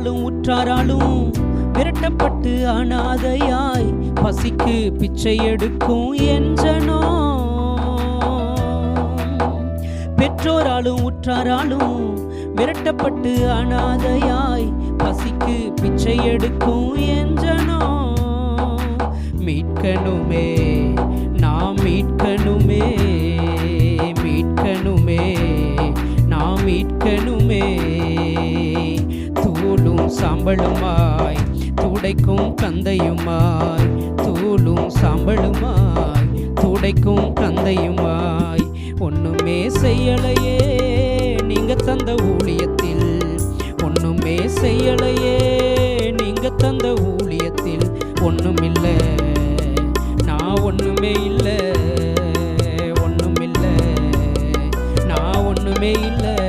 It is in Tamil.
பெற்றோராலும் உற்றாராலும் விரட்டப்பட்டு அனாதையாய் பசிக்கு பிச்சை எடுக்கும் என்றனோ? பெற்றோராலும் உற்றாராலும் விரட்டப்பட்டு அனாதையாய் பசிக்கு பிச்சை எடுக்கும் என்றனோ? மீட்கணுமே நாம் மீட்கணுமே மீட்கணுமே நாம் மீட்கணுமே. சாம்பலுமாய் துடைக்கும் கந்தையுமாய் தூளும் சாம்பலுமாய் துடைக்கும் கந்தையுமாய். ஒன்றுமே செய்யலையே நீங்கள் தந்த ஊழியத்தில். ஒன்றுமே செய்யலையே நீங்கள் தந்த ஊழியத்தில். ஒண்ணுமில்லை நான் ஒன்றுமே இல்லை ஒன்றுமில்லை நான் ஒன்றுமே இல்லை.